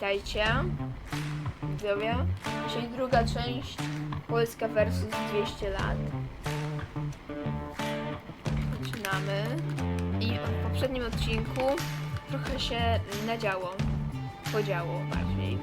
Witajcie, widzowie. Czyli druga część Polska versus 200 lat. Zaczynamy. I w poprzednim odcinku trochę się nadziało. Podziało bardziej.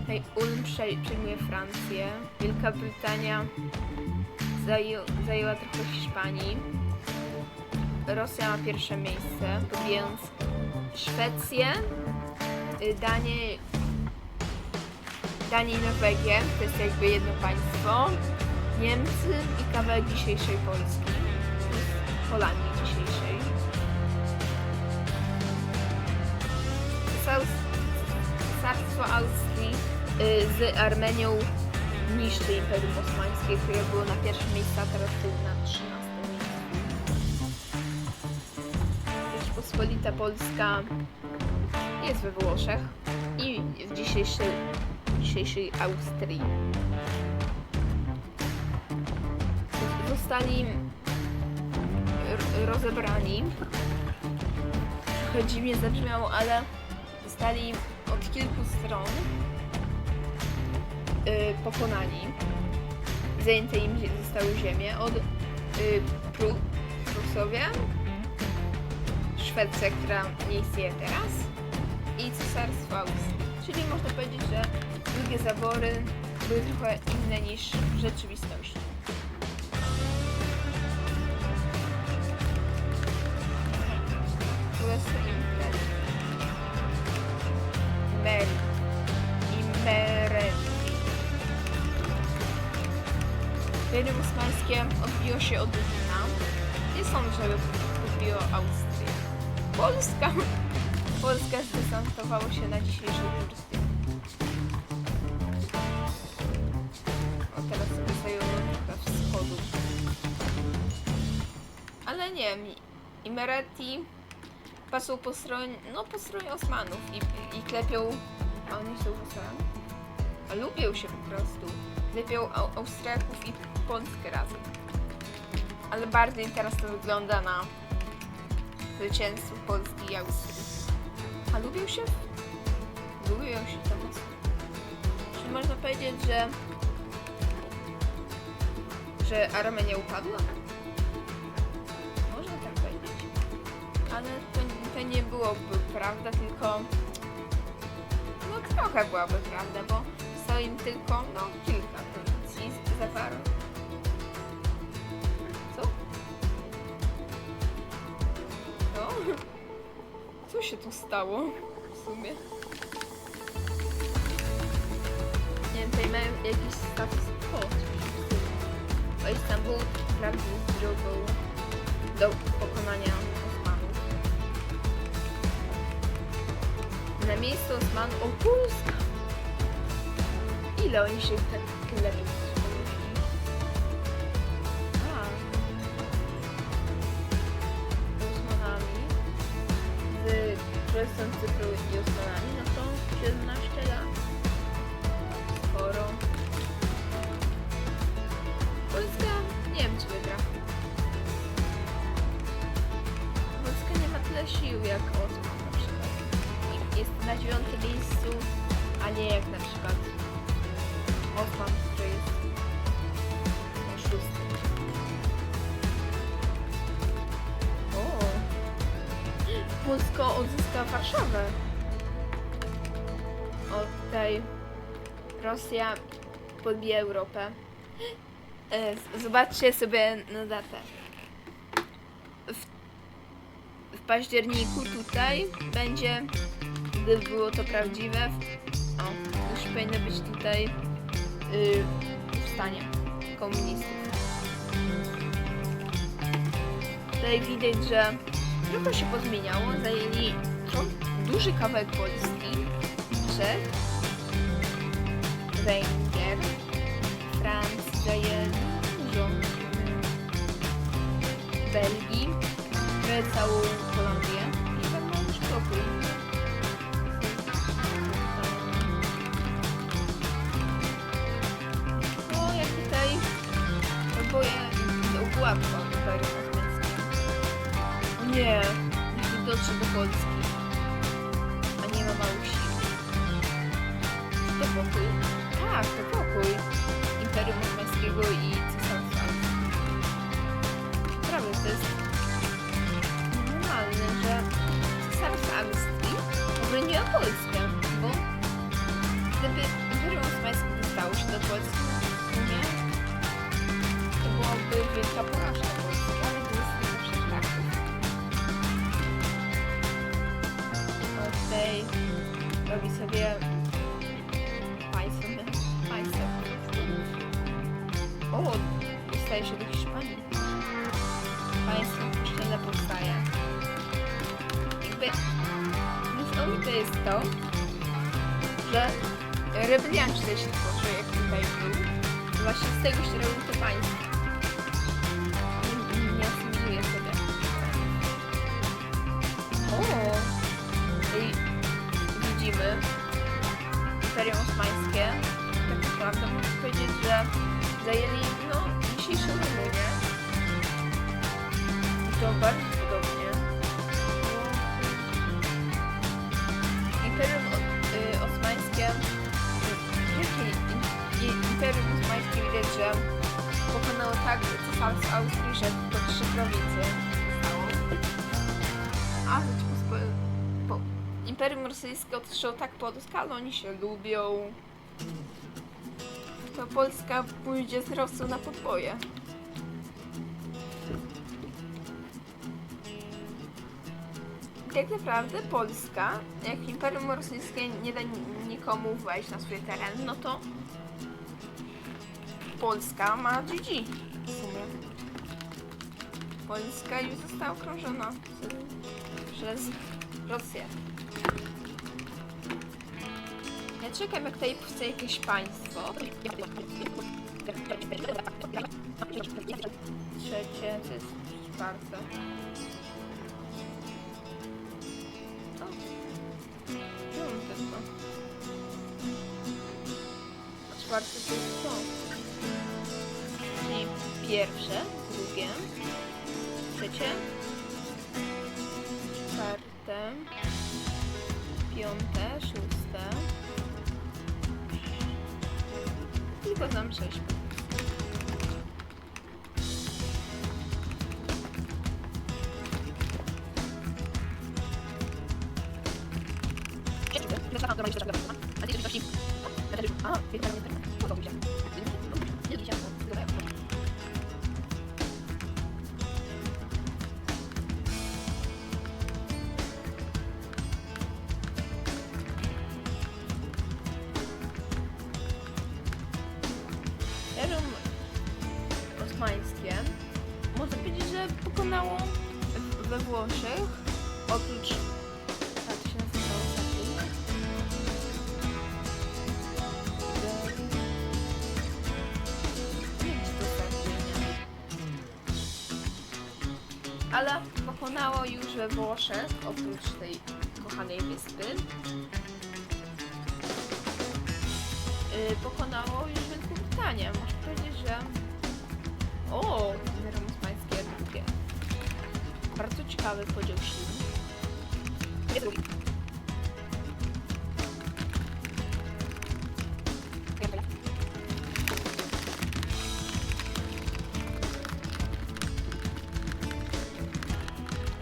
Tutaj Ulm przej- przejmuje Francję. Wielka Brytania zaju- zajęła trochę Hiszpanii. Rosja ma pierwsze miejsce, pobijając Szwecję, Danię, Danię i Norwegię, to jest jakby jedno państwo, Niemcy i kawałek dzisiejszej Polski, Holandii dzisiejszej. Cesarstwo- Austrii y, z Armenią niszczy Imperium Osmańskie, które było na pierwszym miejscu, a teraz jest na 13 miejscu. Rzeczpospolita Polska jest we Włoszech i w dzisiejszej, dzisiejszej Austrii. Zostali rozebrani. Trochę dziwnie zabrzmiało, ale zostali od kilku stron y, pokonani. Zajęte im zostały ziemie od y, Pru, Prusowie, Szwecja, która nie istnieje teraz i Cesarstwo Austrii. Czyli można powiedzieć, że drugie zabory były trochę inne niż w rzeczywistości. Królestwo Imperii. Meri. Imeretii. Imperium Osmańskie odbiło się od Lublina. Nie sądzę, żeby odbiło Austrię. Polska. Polska zdesantowało się na dzisiejszej Turskie. O, teraz sobie trochę wschodu. Ale nie Imereti patrzą po stronie, no po stronie Osmanów i, i klepią, a oni są Osmanami? A lubią się po prostu. Klepią Au- Austriaków i Polskę razem. Ale bardziej teraz to wygląda na zwycięstwo Polski i Austrii. A lubią się? Lubią się to mocno. Czy można powiedzieć, że że Armenia upadła? Można tak powiedzieć. Ale to, to nie byłoby prawda, tylko no trochę byłaby prawda, bo zostało im tylko no kilka prowincji z- się tu stało w sumie? Nie wiem, tutaj mają jakiś status quo. Bo Istanbul wprawdzie jest drogą do pokonania Osmanów. Na miejscu Osmanów... O, Polska! Ile oni się tak lepiej Z Królestwem Cypru i Osmanami, no to 17 lat. Sporo. Polska nie wiem, czy wygra. Polska nie ma tyle sił jak Osman na przykład. Jest na dziewiątym miejscu, a nie jak na przykład Polska odzyska Warszawę. O, tutaj Rosja podbija Europę. E, Zobaczcie sobie na datę. W, w październiku tutaj będzie, gdyby było to prawdziwe, o, już powinno być tutaj y, powstanie komunistów. Tutaj widać, że trochę się pozmieniało. Zajęli duży kawałek Polski, Czech, Węgier, Francji zajęli. Belgii, całą Holandię i mam już pokój. O, jak tutaj oboje do łatwo Imperium Osmańskie. O nie, jeśli dotrze do Polski, a nie ma mało sił. pokój. Tak, to pokój Imperium Osmańskiego i Cesarstwa. Naprawdę, to jest normalne, że Cesarstwo Austrii obroniła Polskę, się do Hiszpanii. Państwo kościelne powstaje. Jakby niesamowite jest to, że rebelianci też się tworzy, jak tutaj był. Właśnie z tego się robił to państwo. Asymiluję sobie. O! I widzimy Imperium Osmańskie. Tak naprawdę można powiedzieć, że zajęli dzisiejszą Rumunię. I to bardzo podobnie. Imperium y, Osmańskie Wielkie Imperium Osmańskie widać, że pokonało tak cesarstwo Austrii, że to trzy prowincje zostało. A Imperium Rosyjskie odszło tak pod skalę, oni się lubią. To Polska pójdzie z Rosją na podboje. Tak naprawdę Polska, jak Imperium Rosyjskie nie da ni- nikomu wejść na swój teren, no to Polska ma GG. Polska już została okrążona przez Rosję. Czekam, jak tutaj powstaje jakieś państwo. Trzecie, to jest czwarte. O. Piąte to. A czwarte to jest to. Czyli pierwsze, drugie, trzecie, czwarte, piąte, szóste. I potem sześć. Imperium Osmańskie można powiedzieć, że pokonało we Włoszech oprócz to się Sardynia. Ale pokonało już we Włoszech oprócz tej kochanej wyspy. y, pokonało już Wielką Brytanię. Można powiedzieć, że... O! Imperium Osmańskie drugie. Bardzo ciekawy podział sił. Nie drugi.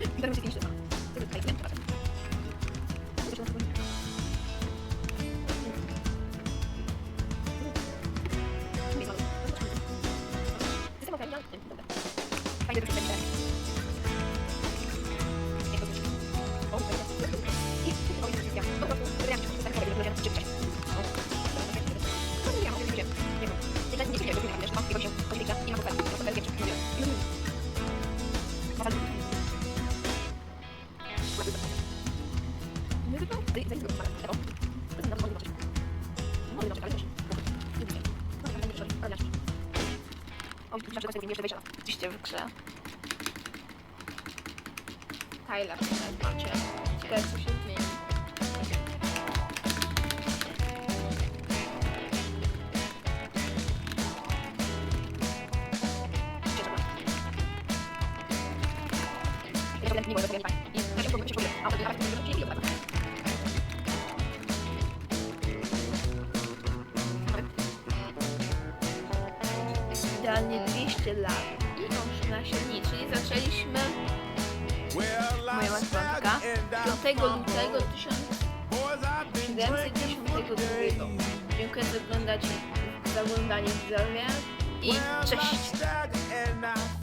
Imperium Rosyjskie fajne do przeczytania. Zawsze go z tym jeszcze wejścia oczywiście w grze. Tyler, teraz macie. Ciekawe, co się zmieni. Idealnie 200 lat i on nasiedni, czyli zaczęliśmy moja matematyka 5 lutego 1792. Dziękuję za oglądanie, za oglądanie widzowie i cześć!